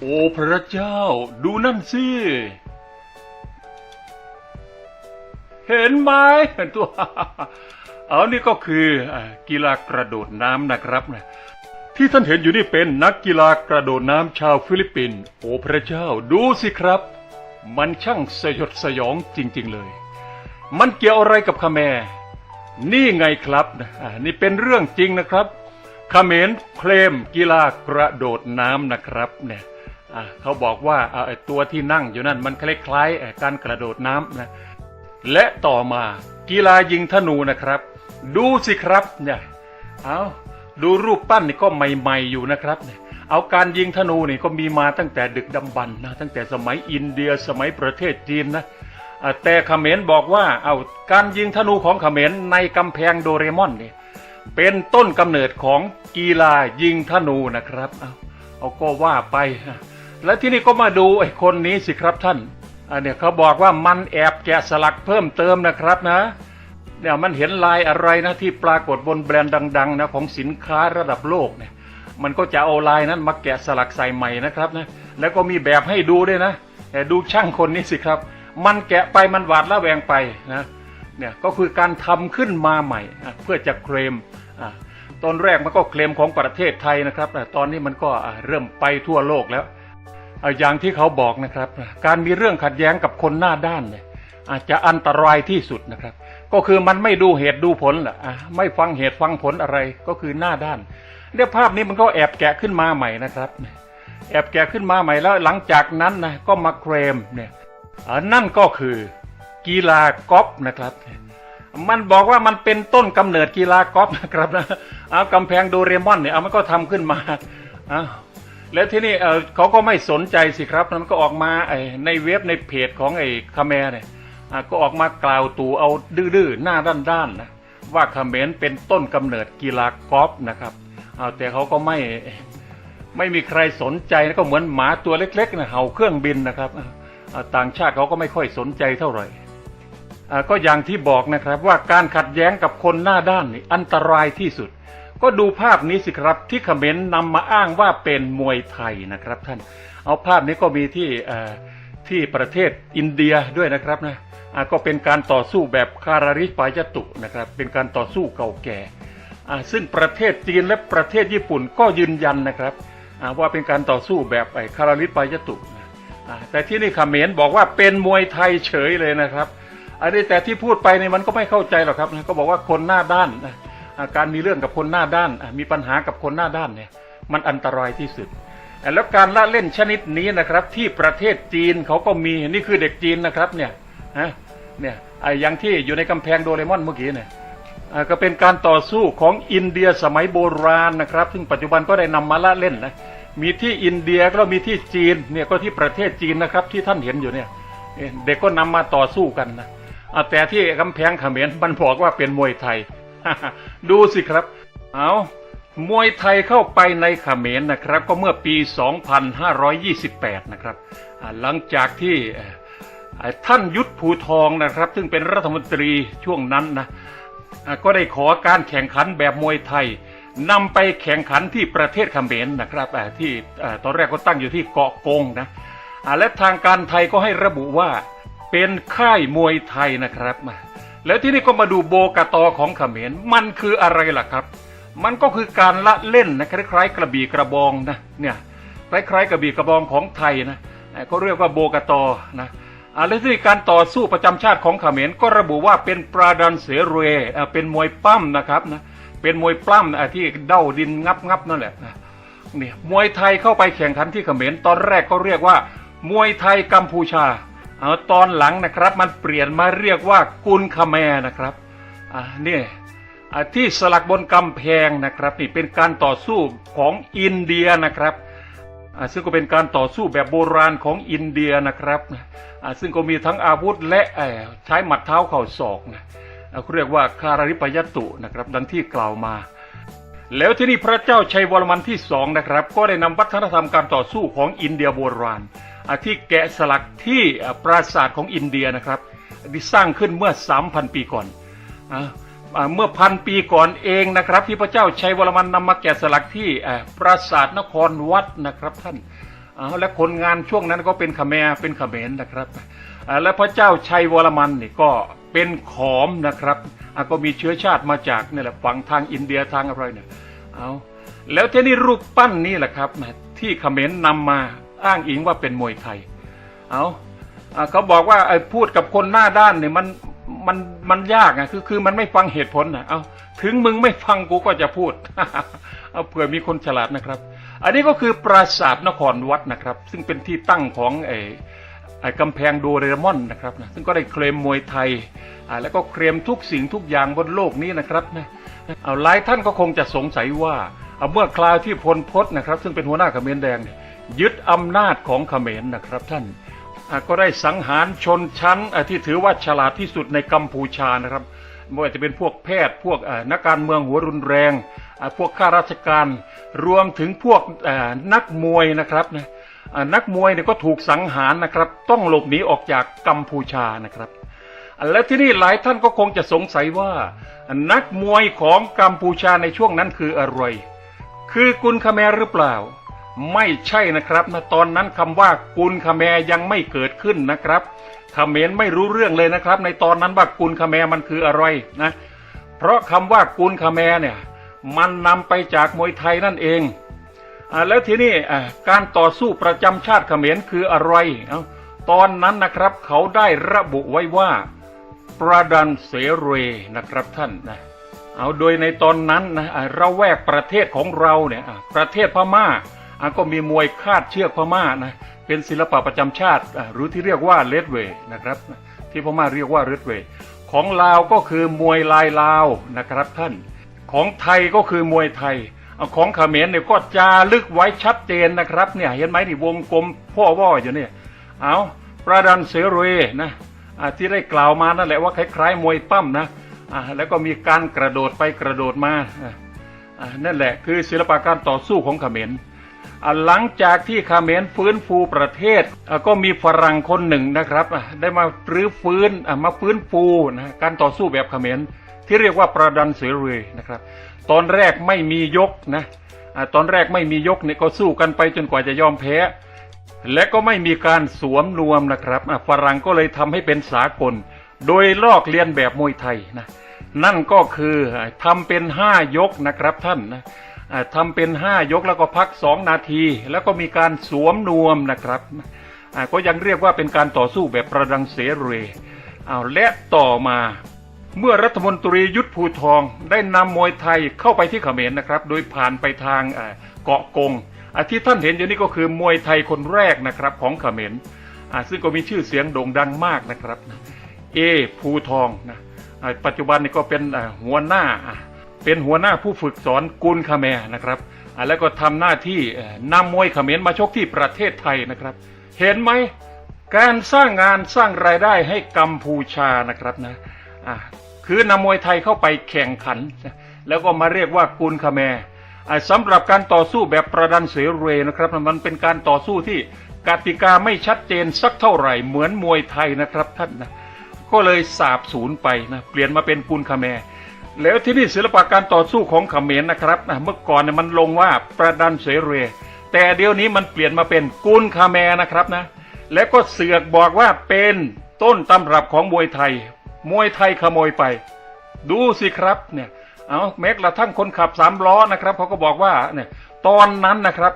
โอ้พระเจ้า ดูนั่นสิ เห็นไหมตัว เอานี่ก็คือกีฬากระโดดน้ำนะครับนะที่ท่านเห็นอยู่นี่เป็นนักกีฬากระโดดน้ำชาวฟิลิปปินส์โอ้พระเจ้า ดูสิครับ มันช่างสยดสยองจริง ๆ เลย มันเกี่ยวอะไรกับคาแมร์ นี่ไงครับนี่เป็นเรื่องจริงนะครับเขมรเคลมกีฬากระโดดน้ำนะครับเนี่ยเขาบอกว่าตัวที่นั่งอยู่นั่นมันคล้ายๆการกระโดดน้ำนะและต่อมากีฬายิงธนูนะครับ ดูสิครับเนี่ยเอาดูรูปปั้นนี่ก็ใหม่ๆอยู่นะครับเนี่ยเอาการยิงธนูนี่ก็มีมาตั้งแต่ดึกดำบรรนะตั้งแต่สมัยอินเดียสมัยประเทศจีนนะ แต่เขมรบอกว่าเอาการยิงธนูของเขมรในกำแพงโดเรมอนเนี่ยเป็นต้นกำเนิดของกีฬายิงธนูนะครับเอาเอาก็ว่าไป และที่นี่ก็มาดูไอ้คนนี้สิครับท่านอันเนี้ยเขาบอกว่ามันแอบแกะสลักเพิ่มเติมนะครับนะเนี่ยมันเห็นลายอะไรนะที่ปรากฏบนแบรนด์ดังๆนะของสินค้าระดับโลกเนี่ยมันก็จะเอาลายนั้นมาแกะสลักใส่ใหม่นะครับนะแล้วก็มีแบบให้ดูด้วยนะแต่ดูช่างคนนี้สิครับ มันแกะไปมันหวาดละแวงไปนะเนี่ยก็คือการทำขึ้นมาใหม่เพื่อจะเคลมตอนแรกมันก็เคลมของประเทศไทยนะครับแต่ตอนนี้มันก็เริ่มไปทั่วโลกแล้วอย่างที่เขาบอกนะครับ การมีเรื่องขัดแย้งกับคนหน้าด้านเนี่ยอาจจะอันตรายที่สุดนะครับ ก็คือมันไม่ดูเหตุดูผลแหละอะไม่ฟังเหตุฟังผลอะไรก็คือหน้าด้านเนี่ยภาพนี้มันก็แอบแกะขึ้นมาใหม่นะครับ แอบแกะขึ้นมาใหม่แล้วหลังจากนั้นนะก็มาเคลมเนี่ย นั่นก็คือกีฬากอล์ฟนะครับ มันบอกว่ามันเป็นต้นกำเนิดกีฬากอล์ฟนะครับนะเอากำแพงโดเรมอนเนี่ยเอามันก็ทำขึ้นมาอ้าแล้วที่นี่เออเขาก็ไม่สนใจสิครับมันก็ออกมาไอในเว็บในเพจของไอ้คาเมร์เนี่ยก็ออกมากล่าวตู่เอาดื้อๆหน้าด้านๆนะว่าคาเมรเป็นต้นกำเนิดกีฬากอล์ฟนะครับเอาแต่เขาก็ไม่ไม่มีใครสนใจนะก็เหมือนหมาตัวเล็กๆนะเห่าเครื่องบินนะครับอะอะ ต่างชาติเขาก็ไม่ค่อยสนใจเท่าไหร่ก็อย่างที่บอกนะครับว่าการขัดแย้งกับคนหน้าด้านนี่อันตรายที่สุด ก็ดูภาพนี้สิครับที่เขมรนำมาอ้างว่าเป็นมวยไทยนะครับท่าน เอาภาพนี้ก็มีที่ที่ประเทศอินเดียด้วยนะครับนะก็เป็นการต่อสู้แบบคาราริปายตุนะครับ เป็นการต่อสู้เก่าแก่ซึ่งประเทศจีนและประเทศญี่ปุ่นก็ยืนยันนะครับว่าเป็นการต่อสู้แบบคาราริปายตุนะ แต่ที่นี่เขมรบอกว่าเป็นมวยไทยเฉยเลยนะครับ อันนี้แต่ที่พูดไปเนี่ยมันก็ไม่เข้าใจหรอกครับก็บอกว่าคนหน้าด้านการมีเรื่องกับคนหน้าด้าน มีปัญหากับคนหน้าด้านเนี่ยมันอันตรายที่สุด แล้วการละเล่นชนิดนี้นะครับ ที่ประเทศจีนเขาก็มีนี่คือเด็กจีนนะครับเนี่ยฮะเนี่ยไอ้อย่างที่อยู่ในกำแพงโดเรมอนเมื่อกี้เนี่ยก็เป็นการต่อสู้ของอินเดียสมัยโบราณนะครับ ซึ่งปัจจุบันก็ได้นำมาละเล่นนะ มีที่อินเดียก็มีที่จีนเนี่ยก็ที่ประเทศจีนนะครับ ที่ท่านเห็นอยู่เนี่ยเด็กก็นำมาต่อสู้กันนะแต่ที่กำแพงเขมรมันบอกว่าเป็นมวยไทย ดูสิครับ เอามวยไทยเข้าไปในเขมรนะครับ ก็เมื่อปี 2528 นะครับ หลังจากที่ท่านยุทธภูทองนะครับ ซึ่งเป็นรัฐมนตรีช่วงนั้นนะก็ได้ขอการแข่งขันแบบมวยไทย นำไปแข่งขันที่ประเทศเขมรนะครับที่ตอนแรกก็ตั้งอยู่ที่เกาะกงนะและทางการไทยก็ให้ระบุว่าเป็นค่ายมวยไทยนะครับ แล้วที่นี่ก็มาดูโบกตอของเขมรมันคืออะไรล่ะครับ มันก็คือการละเล่นนะคล้ายๆ กระบี่กระบองนะเนี่ยคล้ายๆ กระบี่กระบองของไทยนะก็เรียกว่าโบกตอนะอ่าและที่การต่อสู้ประจำชาติของเขมรก็ระบุว่าเป็นปราดันเสเรอ่าเป็นมวยปั้มนะครับนะ เป็นมวยปล้ำที่เด้าดินงับงับนั่นแหละนี่มวยไทยเข้าไปแข่งขันที่เขมรตอนแรกก็เรียกว่า มวยไทยกัมพูชาเอาตอนหลังนะครับมันเปลี่ยนมาเรียกว่ากุนคาแมนะครับอ่านี่ที่สลักบนกำแพงนะครับนี่เป็นการต่อสู้ของอินเดียนะครับซึ่งก็เป็นการต่อสู้แบบโบราณของอินเดียนะครับซึ่งก็มีทั้งอาวุธและใช้หมัดเท้าเข่าศอกนะ เขาเรียกว่าคาราริปยตุนะครับดังที่กล่าวมา แล้วที่นี่พระเจ้าชัยวรมันที่สองนะครับ ก็ได้นำวัฒนธรรมการต่อสู้ของอินเดียโบราณที่แกะสลักที่ปราสาทของอินเดียนะครับที่สร้างขึ้นเมื่อ 3,000 ปีก่อนเมื่อพันปีก่อนเองนะครับ ที่พระเจ้าชัยวรมันนำมาแกะสลักที่ปราสาทนครวัดนะครับท่านและคนงานช่วงนั้นก็เป็นขแมเป็นเขมรนะครับ และพระเจ้าชัยวรมันนี่ก็เป็นขอมนะครับก็มีเชื้อชาติมาจากนี่แหละฝั่งทางอินเดียทางอะไรเนี่ยเอาแล้วที่นี่รูปปั้นนี่แหละครับที่เขมรนำมาอ้างอิงว่าเป็นมวยไทย เอาเขาบอกว่าไอ้พูดกับคนหน้าด้านเนี่ยมันมันมันยากอะคือคือมันไม่ฟังเหตุผลนะเอาถึงมึงไม่ฟังกูก็จะพูดเอาเผื่อมีคนฉลาดนะครับ อันนี้ก็คือปราสาทนครวัดนะครับ ซึ่งเป็นที่ตั้งของไอ้ไอ้ กำแพงโดเรมอนนะครับนะซึ่งก็ได้เคลมมวยไทยแล้วก็เคลมทุกสิ่งทุกอย่างบนโลกนี้นะครับนะเอาหลายท่านก็คงจะสงสัยว่าเอาเมื่อคราวที่พลพศนะครับ ซึ่งเป็นหัวหน้าเขมรแดงยยึดอำนาจของเขมรนะครับท่านก็ได้สังหารชนชั้นที่ถือว่าฉลาดที่สุดในกัมพูชานะครับไม่ว่าจะเป็นพวกแพทย์พวกนักการเมืองหัวรุนแรง พวกข้าราชการรวมถึงพวกนักมวยนะครับนะ นักมวยเนี่ยก็ถูกสังหารนะครับ ต้องหลบหนีออกจากกัมพูชานะครับและที่นี่หลายท่านก็คงจะสงสัยว่า นักมวยของกัมพูชาในช่วงนั้นคืออะไร คือกุนคาแมรหรือเปล่า ไม่ใช่นะครับนะตอนนั้นคำว่ากุลคาแมยังไม่เกิดขึ้นนะครับคเมรไม่รู้เรื่องเลยนะครับ ในตอนนั้นว่ากุลคาแมมันคืออะไรนะเพราะคำว่ากุลคาแมเนี่ยมันนำไปจากมวยไทยนั่นเอง แล้วทีนี้อ่การต่อสู้ประจำชาติเขมรคืออะไร ตอนนั้นนะครับเขาได้ระบุไว้ว่าประดันเสเรนะครับท่านนะเอาโดยในตอนนั้นนะอ่าระแวกประเทศของเราเนี่ยประเทศพม่าอ่าก็มีมวยคาดเชือกพม่านะเป็นศิลปะประจำชาติหรือที่เรียกว่าเลดเวย์นะครับ ที่พม่าเรียกว่าเลดเวย์ของลาวก็คือมวยลายลาวนะครับท่าน ของไทยก็คือมวยไทย ของเขมรเนี่ยก็จารึกไว้ชัดเจนนะครับเนี่ยเห็นไหมนี่วงกลมพ่อว่ออยู่เนี่ยเอาประดันเสเรนะที่ได้กล่าวมานั่นแหละว่าคล้ายๆมวยปั้มนะแล้วก็มีการกระโดดไปกระโดดมานั่นแหละคือศิลปะการต่อสู้ของเขมรหลังจากที่เขมรฟื้นฟูประเทศก็มีฝรั่งคนหนึ่งนะครับ ได้มารื้อฟื้นมาฟื้นฟูนะการต่อสู้แบบเขมรที่เรียกว่าประดันเสรีนะครับ ตอนแรกไม่มียกนะตอนแรกไม่มียกเนี่ยก็สู้กันไปจนกว่าจะยอมแพ้ และก็ไม่มีการสวมนวมนะครับฝรั่งก็เลยทำให้เป็นสากล โดยลอกเลียนแบบมวยไทยนะนั่นก็คือทำเป็นห้ายกนะครับท่านนะทำเป็นห้ายกแล้วก็พักสองนาที แล้วก็มีการสวมนวมนะครับก็ยังเรียกว่าเป็นการต่อสู้แบบประดังเสเรเอาและต่อมา เมื่อรัฐมนตรียุทธภูทองได้นำมวยไทยเข้าไปที่เขมรนะครับ โดยผ่านไปทางเกาะกงอาที่ท่านเห็นอยู่นี่ก็คือมวยไทยคนแรกนะครับของเขมรซึ่งก็มีชื่อเสียงโด่งดังมากนะครับเอภูทองนะปัจจุบันนี่ก็เป็นหัวหน้าเป็นหัวหน้าผู้ฝึกสอนกุลคาแมร์นะครับแล้วก็ทำหน้าที่เอ่อนำมวยเขมรมาชกที่ประเทศไทยนะครับ เห็นไหมการสร้างงานสร้างรายได้ให้กัมพูชานะครับนะ อ่าคือนำมวยไทยเข้าไปแข่งขัน แล้วก็มาเรียกว่ากุลคาแมร์สำหรับการต่อสู้แบบประดันเสเรนะครับมันเป็นการต่อสู้ที่กติกาไม่ชัดเจนสักเท่าไหร่เหมือนมวยไทยนะครับท่านนะก็เลยสาบสูญไปนะเปลี่ยนมาเป็นกุลคาแมร์แล้วที่นี่ศิลปะการต่อสู้ของเขมรนะครับนะเมื่อก่อนเนี่ยมันลงว่าประดันเสเร แต่เดี๋ยวนี้มันเปลี่ยนมาเป็นกุลคาแมร์นะครับนะแล้วก็เสือกบอกว่าเป็นต้นตำรับของมวยไทย มวยไทยขโมยไป ดูสิครับเนี่ยเอาแม้กระทั่งคนขับสามล้อนะครับเขาก็บอกว่าเนี่ยตอนนั้นนะครับ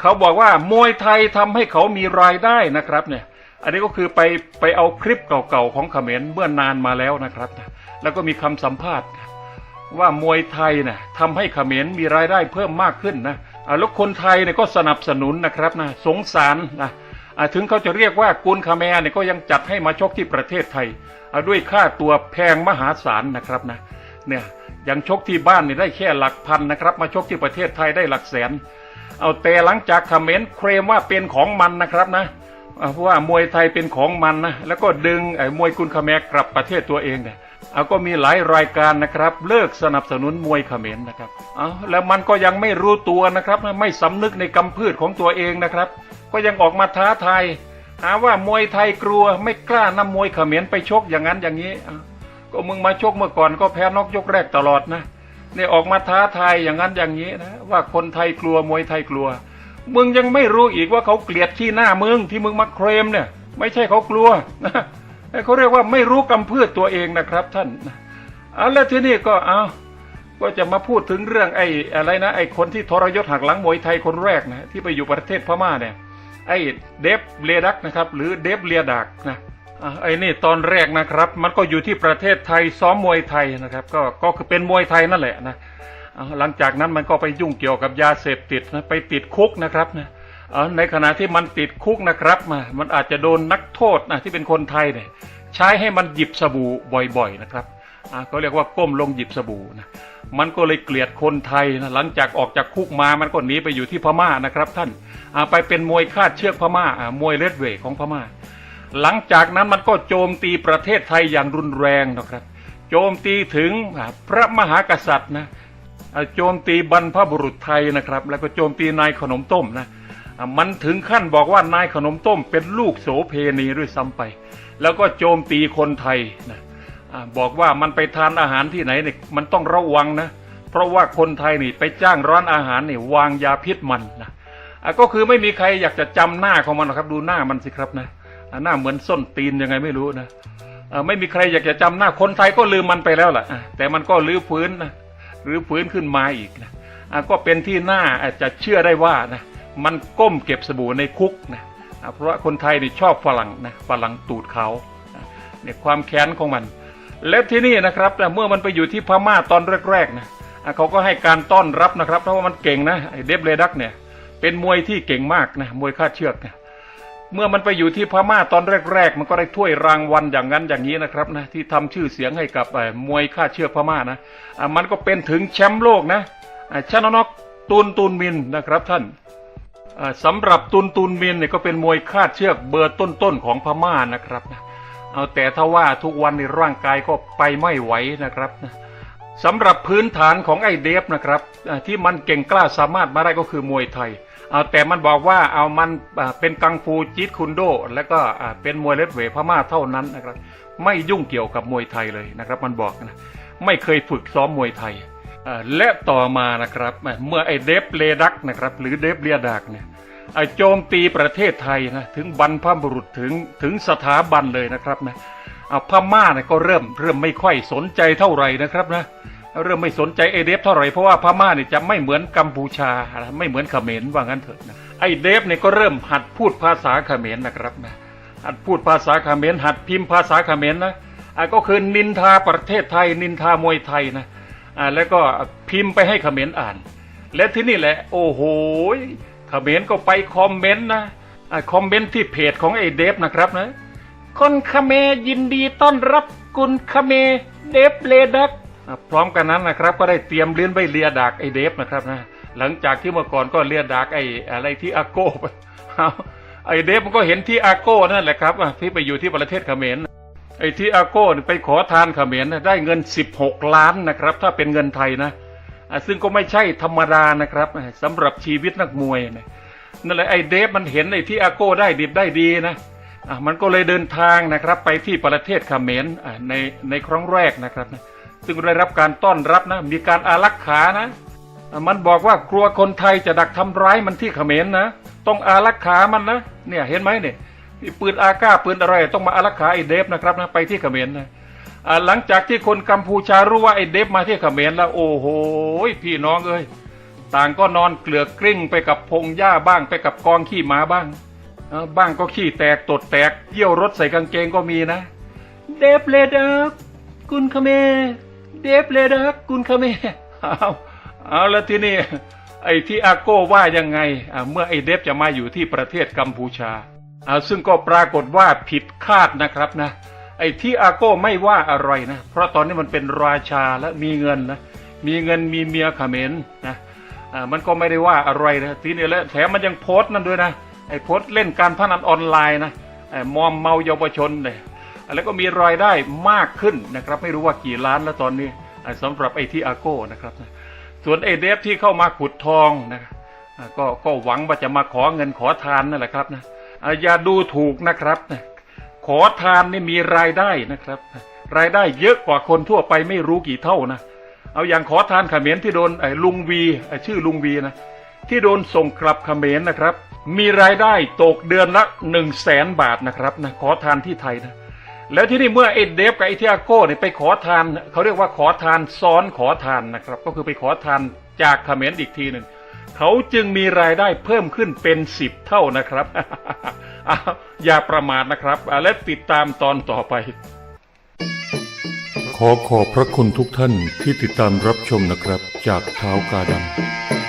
เขาบอกว่ามวยไทยทำให้เขามีรายได้นะครับเนี่ยอันนี้ก็คือไปไปเอาคลิปเก่าๆของเขมรเมื่อนานมาแล้วนะครับ แล้วก็มีคำสัมภาษณ์ว่ามวยไทยนะทำให้เขมรมีรายได้เพิ่มมากขึ้นนะแล้วคนไทยเนี่ยก็สนับสนุนนะครับนะสงสารนะ ถึงเขาจะเรียกว่ากุลคาแมร์เนี่ยก็ยังจัดให้มาชกที่ประเทศไทยอ่าด้วยค่าตัวแพงมหาศาลนะครับนะเนี่ยยังชกที่บ้านเนี่ยได้แค่หลักพันนะครับ มาชกที่ประเทศไทยได้หลักแสน เอาแต่หลังจากเขมรเคลมว่าเป็นของมันนะครับนะเพราะว่ามวยไทยเป็นของมันนะแล้วก็ดึงไอ้มวยกุลคาแมร์กลับประเทศตัวเองเนี่ย เอาก็มีหลายรายการนะครับ เลิกสนับสนุนมวยเขมรนะครับเอาแล้วมันก็ยังไม่รู้ตัวนะครับ ไม่สำนึกในกำพืชของตัวเองนะครับ ก็ยังออกมาท้าทายหาว่ามวยไทยกลัวไม่กล้านำมวยเขมรไปชกอย่างนั้นอย่างนี้ ก็มึงมาชกเมื่อก่อนก็แพ้นอกยกแรกตลอดนะเนี่ยออกมาท้าทายอย่างนั้นอย่างนี้นะว่าคนไทยกลัวมวยไทยกลัว มึงยังไม่รู้อีกว่าเขาเกลียดที่หน้ามึงที่มึงมาเคลมเนี่ย ไม่ใช่เขากลัวนะ เขาเรียกว่าไม่รู้กำพืชตัวเองนะครับท่านเอาแล้วที่นี้ก็เอาก็จะมาพูดถึงเรื่องไอ้อะไรนะไอ้คนที่ทรยศหักหลังมวยไทยคนแรกนะที่ไปอยู่ประเทศพม่าเนี่ยไอ้เดฟเลียดักนะครับหรือเดฟเลียดักนะไอ้นี่ตอนแรกนะครับ มันก็อยู่ที่ประเทศไทยซ้อมมวยไทยนะครับ ก็ก็คือเป็นมวยไทยนั่นแหละนะหลังจากนั้นมันก็ไปยุ่งเกี่ยวกับยาเสพติดนะไปติดคุกนะครับนะ ในขณะที่มันติดคุกนะครับมามันอาจจะโดนนักโทษนะที่เป็นคนไทยเนี่ยใช้ให้มันหยิบสบู่บ่อยๆนะครับอะก็เรียกว่าก้มลงหยิบสบู่นะมันก็เลยเกลียดคนไทยนะหลังจากออกจากคุกมามันก็หนีไปอยู่ที่พม่านะครับ ท่านไปเป็นมวยคาดเชือกพม่าอะมวยเลดเวทของพม่า หลังจากนั้นมันก็โจมตีประเทศไทยอย่างรุนแรงนะครับ โจมตีถึงพระมหากษัตริย์นะโจมตีบรรพบุรุษไทยนะครับ แล้วก็โจมตีนายขนมต้มนะ มันถึงขั้นบอกว่านายขนมต้มเป็นลูกโสเพณีด้วยซ้ำไป แล้วก็โจมตีคนไทยนะบอกว่ามันไปทานอาหารที่ไหนเนี่ยมันต้องระวังนะ เพราะว่าคนไทยนี่ไปจ้างร้านอาหารนี่วางยาพิษมันนะก็คือไม่มีใครอยากจะจำหน้าของมันหรอกครับ ดูหน้ามันสิครับนะหน้าเหมือนส้นตีนยังไงไม่รู้นะไม่มีใครอยากจะจำหน้าคนไทยก็ลืมมันไปแล้วล่ะ แต่มันก็ลื้อฟื้นนะรื้อฟื้นขึ้นมาอีกนะก็เป็นที่น่าอาจจะเชื่อได้ว่านะ มันก้มเก็บสบู่ในคุกนะเพราะว่าคนไทยนี่ชอบฝรั่งนะฝรั่งตูดเขาเนี่ยความแค้นของมัน แล้วที่นี่นะครับแต่เมื่อมันไปอยู่ที่พม่าตอนแรกๆนะเขาก็ให้การต้อนรับนะครับเพราะว่ามันเก่งนะเดฟเลดักเนี่ยเป็นมวยที่เก่งมากนะมวยคาดเชือกนะเมื่อมันไปอยู่ที่พม่าตอนแรก ๆ มันก็ได้ถ้วยรางวัลอย่างนั้นอย่างนี้นะครับนะที่ทำชื่อเสียงให้กับมวยค่าเชือกพม่านะมันก็เป็นถึงแชมป์โลกนะอะชนะนอกตุนตุนมินนะครับท่าน สำหรับตุนตุนมินเนี่ยก็เป็นมวยคาดเชือกเบอร์ต้นๆของพม่านะครับนะเอาแต่ถ้าว่าทุกวันในร่างกายก็ไปไม่ไหวนะครับนะสำหรับพื้นฐานของไอ้เดฟนะครับที่มันเก่งกล้าสามารถมาได้ก็คือมวยไทยเอาแต่มันบอกว่าเอามันเป็นกังฟูจิตคุนโด แล้วก็เป็นมวยเลดเวพม่าเท่านั้นนะครับ ไม่ยุ่งเกี่ยวกับมวยไทยเลยนะครับ มันบอกนะไม่เคยฝึกซ้อมมวยไทย และต่อมานะครับเมื่อไอเดฟเลดักนะครับหรือเดฟเลียดักเนี่ยอ่าโจมตีประเทศไทยนะถึงบรรพบุรุษถึงถึงสถาบันเลยนะครับนะเอาพม่าเนี่ยก็เริ่มเริ่มไม่ค่อยสนใจเท่าไหร่นะครับนะเริ่มไม่สนใจไอเดฟเท่าไหร่เพราะว่าพม่าเนี่ยจะไม่เหมือนกัมพูชาไม่เหมือนเขมรว่างั้นเถอะนะไอเดฟเนี่ยก็เริ่มหัดพูดภาษาเขมรนะครับนะหัดพูดภาษาเขมรหัดพิมพ์ภาษาเขมรนะก็คือนินทาประเทศไทยนินทามวยไทยนะ อ่าแล้วก็พิมพ์ไปให้เขมรอ่าน และที่นี่แหละ โอ้โหเขมรก็ไปคอมเมนต์นะอคอมเมนต์ที่เพจของไอเดฟนะครับนะคนเขมรยินดีต้อนรับคุณเขมรเดฟเลดักพร้อมกันนั้นนะครับ ก็ได้เตรียมเลี้ยนใบเลียดากไอเดฟนะครับนะหลังจากที่เมื่อก่อนก็เลียดากไออะไรที่อาโก้ไปเอาไอเดฟมันก็เห็นที่อาโก้นั่นแหละครับที่ไปอยู่ที่ประเทศเขมร ไอ้ที่อาโก้ไปขอทานเขมรนะได้เงิน 16 ล้านนะครับ ถ้าเป็นเงินไทยนะซึ่งก็ไม่ใช่ธรรมดานะครับสำหรับชีวิตนักมวยนะนั่นแหละไอเดฟมันเห็นไอ้ที่อาโก้ได้ดิบได้ดีนะมันก็เลยเดินทางนะครับ ไปที่ประเทศเขมรในในครั้งแรกนะครับนะซึ่งได้รับการต้อนรับนะ มีการอารักขานะ มันบอกว่ากลัวคนไทยจะดักทำร้ายมันที่เขมรนะ ต้องอารักขามันนะ เนี่ยเห็นไหมเนี่ย ปืนอาก้าปืนอะไร ต้องมาอารักขาไอเดฟนะครับนะไปที่เขมรนะะหลังจากที่คนกัมพูชารู้ว่าไอเดฟมาที่เขมรแล้ว โอ้โหพี่น้องเอ้ยต่างก็นอนเกลือกกลิ้งไปกับพงหญ้าบ้างไปกับกองขี้หมาบ้างบ้างก็ขี้แตกตดแตกเยี่ยวรถใส่กางเกงก็มีนะ เดฟเลดอร์กุนเขมรเดฟเลยนะครับคุณคเมเอาเอาแล้วที่นี่ไอ้ที่อาโก้ว่ายังไงเมื่อไอ้เดฟจะมาอยู่ที่ประเทศกัมพูชา ซึ่งก็ปรากฏว่าผิดคาดนะครับนะ ไอ้ที่อาโก้ไม่ว่าอะไรนะ เพราะตอนนี้มันเป็นราชาและมีเงินนะ มีเงินมีเมียเขมรนะอ่ามันก็ไม่ได้ว่าอะไรนะทีนี้แล้วแถมมันยังโพสต์นั่นด้วยนะ ไอ้โพสต์เล่นการพนันออนไลน์นะไอ้มอมเมาเยาวชนเนี่ยแล้วก็มีรายได้มากขึ้นนะครับ ไม่รู้ว่ากี่ล้านแล้วตอนนี้อ่าสำหรับไอ้ที่อาโก้นะครับ ส่วนไอ้เดฟที่เข้ามาขุดทองนะก็ก็หวังว่าจะมาขอเงินขอทานนั่นแหละครับนะ อย่าดูถูกนะครับ ขอทานนี่มีรายได้นะครับ รายได้เยอะกว่าคนทั่วไปไม่รู้กี่เท่านะ เอาอย่างขอทานเขมรที่โดนลุงวีชื่อลุงวีนะ ที่โดนส่งกลับเขมรนะครับ มีรายได้ตกเดือนละหนึ่งแสนบาทนะครับนะขอทานที่ไทยนะแล้วที่นี่เมื่อไอเดฟกับไอเทียโก้เนี่ยไปขอทานเขาเรียกว่าขอทานซ้อนขอทานนะครับ ก็คือไปขอทานจากเขมรอีกทีหนึ่ง เขาจึงมีรายได้เพิ่มขึ้นเป็นสิบเท่านะครับอ้าอย่าประมาทนะครับ และติดตามตอนต่อไป ขอขอบพระคุณทุกท่านที่ติดตามรับชมนะครับ จากเท้ากาดำ